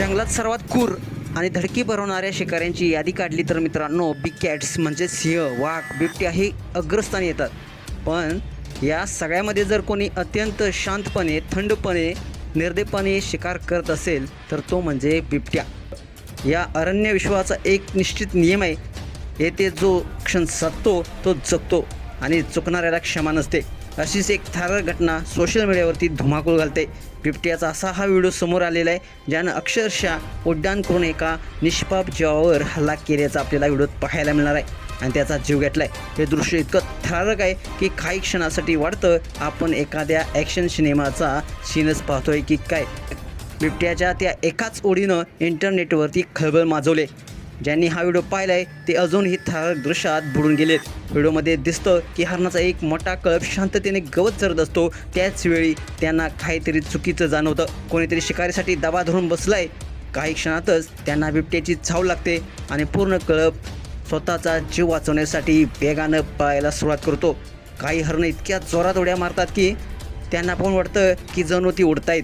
जंगलात सर्वात क्रूर आणि धडकी भरवणाऱ्या शिकाऱ्यांची यादी काढली तर मित्रांनो बिग कॅट्स म्हणजे सिंह वाघ बिबट्या हे अग्रस्थानी येतात. पण या सगळ्यामध्ये जर कोणी अत्यंत शांतपणे थंडपणे निर्देपणे शिकार करत असेल तर तो म्हणजे बिबट्या. या अरण्य विश्वाचा एक निश्चित नियम आहे येथे जो क्षण साधतो तो जगतो आणि चुकणाऱ्याला क्षमा नसते. अशीच एक थारक घटना सोशल मीडियावरती धुमाकूळ घालते. बिबट्याचा असा हा व्हिडिओ समोर आलेला आहे ज्यानं अक्षरशः उड्डाण करून एका निष्पाप जीवावर हल्ला केल्याचा आपल्याला व्हिडिओत पाहायला मिळणार आहे. आणि त्याचा जीव घेतला आहे हे दृश्य इतकं थरारक आहे की काही क्षणासाठी वाटतं आपण एखाद्या ॲक्शन सिनेमाचा सीनच पाहतोय की काय? बिबट्याच्या त्या एकाच ओढीनं इंटरनेटवरती खळबळ माजवले. ज्यांनी हा व्हिडिओ पाहिला आहे ते अजूनही थरारक दृश्यात बुडून गेलेत. व्हिडिओमध्ये दिसतं की हरणाचा एक मोठा कळप शांततेने गवत चरत असतो. त्याचवेळी त्यांना काहीतरी चुकीचं जाणवतं. कोणीतरी शिकारीसाठी दबा धरून बसलाय. काही क्षणातच त्यांना बिबट्याची चाव लागते आणि पूर्ण कळप स्वतःचा जीव वाचवण्यासाठी वेगानं पळायला सुरुवात करतो. काही हरणं इतक्या जोरात उड्या मारतात की त्यांना पण वाटतं की जणू ती उडतायत.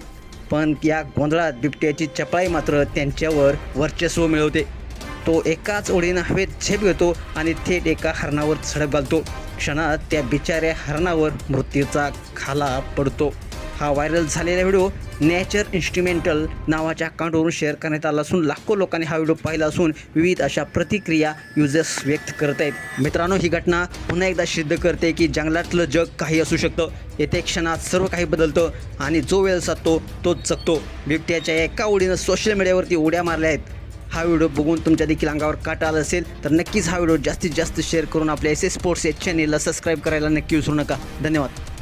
पण या गोंधळात बिबट्याची चपळाई मात्र त्यांच्यावर वर्चस्व मिळवते. तो एकाच ओढीनं हवेत झेप घेतो आणि थेट एका हरणावर झडप घालतो. क्षणात त्या बिचाऱ्या हरणावर मृत्यूचा खाला पडतो. हा व्हायरल झालेला व्हिडिओ नॅचर इन्स्ट्रुमेंटल नावाच्या अकाउंटवरून शेअर करण्यात आला असून लाखो लोकांनी हा व्हिडिओ पाहिला असून विविध अशा प्रतिक्रिया युजर्स व्यक्त करत आहेत. मित्रांनो ही घटना पुन्हा एकदा सिद्ध करते की जंगलातलं जग काही असू शकतं. येथे क्षणात सर्व काही बदलतं आणि जो वेळ साधतो तोच जगतो. बिबट्याच्या एका ओढीनं सोशल मीडियावरती उड्या मारल्या आहेत. हा व्हिडिओ बघून तुमच्या देखील अंगावर काटा आला असेल तर नक्कीच हा व्हिडिओ जास्तीत जास्त शेअर करून आपल्या एस एस स्पोर्ट्स या चॅनेलला सबस्क्राईब करायला नक्की विसरू नका. धन्यवाद.